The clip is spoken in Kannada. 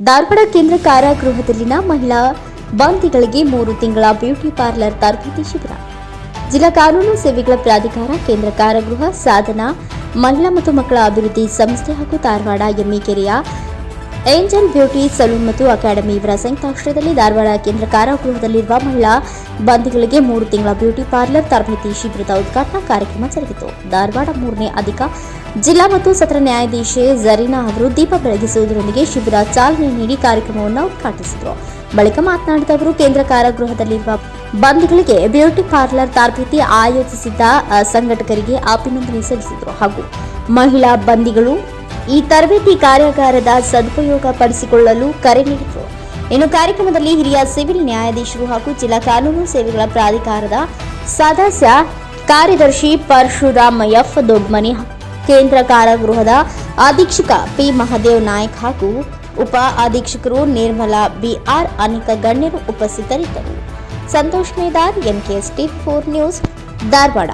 ಧಾರವಾಡ ಕೇಂದ್ರ ಕಾರಾಗೃಹದಲ್ಲಿನ ಮಹಿಳಾ ಬಂಧಿಗಳಿಗೆ ಮೂರು ತಿಂಗಳ ಬ್ಯೂಟಿ ಪಾರ್ಲರ್ ತರಬೇತಿ ಶಿಬಿರ. ಜಿಲ್ಲಾ ಕಾನೂನು ಸೇವೆಗಳ ಪ್ರಾಧಿಕಾರ, ಕೇಂದ್ರ ಕಾರಾಗೃಹ, ಸಾಧನಾ, ಮಹಿಳಾ ಮತ್ತು ಮಕ್ಕಳ ಅಭಿವೃದ್ಧಿ ಸಂಸ್ಥೆ ಹಾಗೂ ಧಾರವಾಡ ಎಮ್ಮಿಕೆರೆಯ ಏಂಜಲ್ ಬ್ಯೂಟಿ ಸಲೂನ್ ಮತ್ತು ಅಕಾಡೆಮಿ ಇವರ ಸಂಯುಕ್ತಾಶ್ರಯದಲ್ಲಿ ಧಾರವಾಡ ಕೇಂದ್ರ ಕಾರಾಗೃಹದಲ್ಲಿರುವ ಮಹಿಳಾ ಬಂಧಿಗಳಿಗೆ ಮೂರು ತಿಂಗಳ ಬ್ಯೂಟಿ ಪಾರ್ಲರ್ ತರಬೇತಿ ಶಿಬಿರದ ಉದ್ಘಾಟನಾ ಕಾರ್ಯಕ್ರಮ ಜರುಗಿತು. ಧಾರವಾಡ ಮೂರನೇ ಅಧಿಕ ಜಿಲ್ಲಾ ಮತ್ತು ಸತ್ರ ನ್ಯಾಯಾಧೀಶೆ ಜರೀನಾ ಅವರು ದೀಪ ಬೆಳಗಿಸುವುದರೊಂದಿಗೆ ಶಿಬಿರ ಚಾಲನೆ ನೀಡಿ ಕಾರ್ಯಕ್ರಮವನ್ನು ಉದ್ಘಾಟಿಸಿದರು. ಬಳಿಕ ಮಾತನಾಡಿದ ಅವರು, ಕೇಂದ್ರ ಕಾರಾಗೃಹದಲ್ಲಿರುವ ಬಂಧಿಗಳಿಗೆ ಬ್ಯೂಟಿ ಪಾರ್ಲರ್ ತರಬೇತಿ ಆಯೋಜಿಸಿದ್ದ ಸಂಘಟಕರಿಗೆ ಅಭಿನಂದನೆ ಸಲ್ಲಿಸಿದರು. ಹಾಗೂ ಮಹಿಳಾ ಬಂಧಿಗಳು ಈ ತರಬೇತಿ ಕಾರ್ಯಾಗಾರದ ಸದುಪಯೋಗ ಪಡಿಸಿಕೊಳ್ಳಲು ಕರೆ ನೀಡಿದರು ಇನ್ನು ಕಾರ್ಯಕ್ರಮದಲ್ಲಿ ಹಿರಿಯ ಸಿವಿಲ್ ನ್ಯಾಯಾಧೀಶರು ಹಾಗೂ ಜಿಲ್ಲಾ ಕಾನೂನು ಸೇವೆಗಳ ಪ್ರಾಧಿಕಾರದ ಸದಸ್ಯ ಕಾರ್ಯದರ್ಶಿ ಪರಶುರಾಮ್ ಎಫ್ ದೊಡ್ಮನಿ ಕೇಂದ್ರ ಕಾರಾಗೃಹದ ಅಧೀಕ್ಷಕ ಪಿ ಮಹದೇವ್ ನಾಯಕ್ ಹಾಗೂ ಉಪ ಅಧೀಕ್ಷಕರು ನಿರ್ಮಲಾ ಬಿಆರ್ ಅನೇಕ ಗಣ್ಯರು ಉಪಸ್ಥಿತರಿದ್ದರು. Santosh Medar MKS T four news, Dharwad.